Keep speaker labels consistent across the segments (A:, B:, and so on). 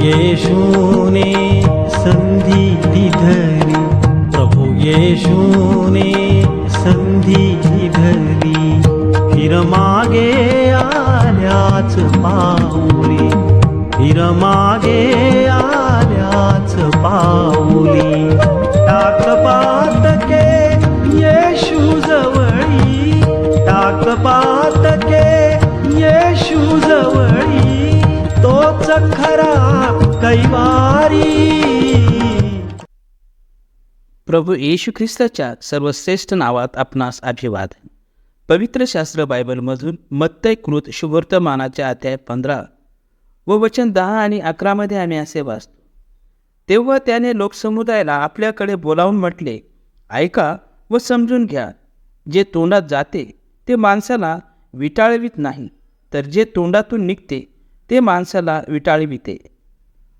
A: येशूने संधी धरी प्रभू येशूने संधी धरी फिर मागे आल्याच पाऊली. फिर मागे आल्याच पाऊली. टाक पातके येशू जवळी. टाक पातके येशू जवळी. तोच खरा कैवारी
B: प्रभू येशू ख्रिस्ताच्या सर्वश्रेष्ठ नावात आपणास अभिवादन पवित्र शास्त्र बायबलमधून मत्तय कृत शुभवर्तमानाच्या अध्याय पंधरा व वचन दहा आणि अकरामध्ये आम्ही असे वाचतो. तेव्हा त्याने लोकसमुदायाला आपल्याकडे बोलावून म्हटले ऐका व समजून घ्या. जे तोंडात जाते ते माणसाला विटाळवीत नाही तर जे तोंडातून निघते ते माणसाला विटाळविते.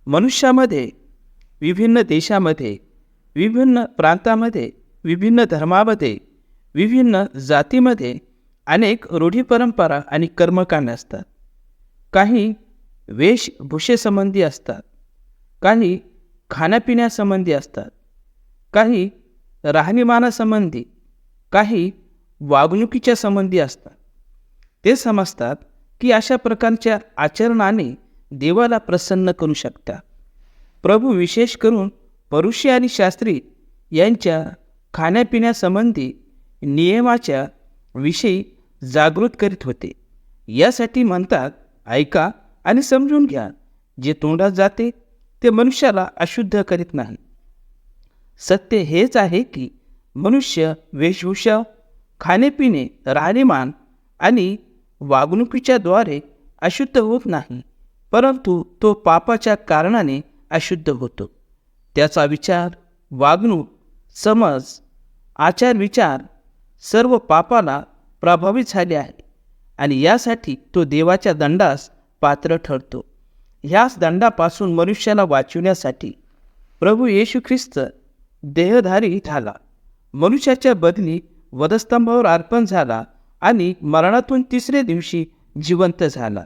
B: मनुष्यामध्ये विभिन्न देशामध्ये विभिन्न प्रांतामध्ये विभिन्न धर्मामध्ये विभिन्न जातीमध्ये अनेक रूढी परंपरा आणि कर्मकांड असतात. काही वेशभूषेसंबंधी असतात. काही खाण्यापिण्यासंबंधी असतात. काही राहणीमानासंबंधी काही वागणुकीच्या संबंधी असतात. ते समजतात की अशा प्रकारच्या आचरणाने देवाला प्रसन्न करू शकता. प्रभू विशेष करून परुषी आणि शास्त्री यांच्या खाण्यापिण्यासंबंधी नियमाच्या विषयी जागृत करीत होते. यासाठी म्हणतात ऐका आणि समजून घ्या. जे तोंडात जाते ते मनुष्याला अशुद्ध करीत नाही. सत्य हेच आहे की मनुष्य वेशभूषा खाणेपिणे राहणीमान आणि वागणुकीच्याद्वारे अशुद्ध होत नाही. परंतु तो पापाच्या कारणाने अशुद्ध होतो. त्याचा विचार वागणूक समज आचार विचार सर्व पापाला प्रभावित झाले आहे आणि यासाठी तो देवाच्या दंडास पात्र ठरतो. ह्याच दंडापासून मनुष्याला वाचविण्यासाठी प्रभू येशू ख्रिस्त देहधारी झाला. मनुष्याच्या बदली वधस्तंभावर अर्पण झाला आणि मरणातून तिसरे दिवशी जिवंत झाला.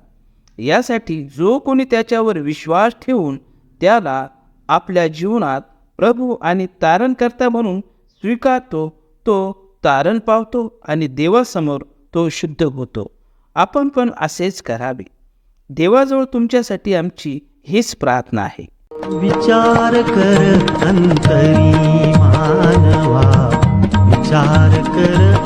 B: यासाठी जो कोणी त्याच्यावर विश्वास ठेवून त्याला आपल्या जीवनात प्रभू आणि तारणकर्ता म्हणून स्वीकारतो तो तारण पावतो आणि देवासमोर तो शुद्ध होतो. आपण पण असेच करावे. देवाजवळ तुमच्यासाठी आमची हीच प्रार्थना आहे.
A: विचार कर अंतरी मानवा. विचार कर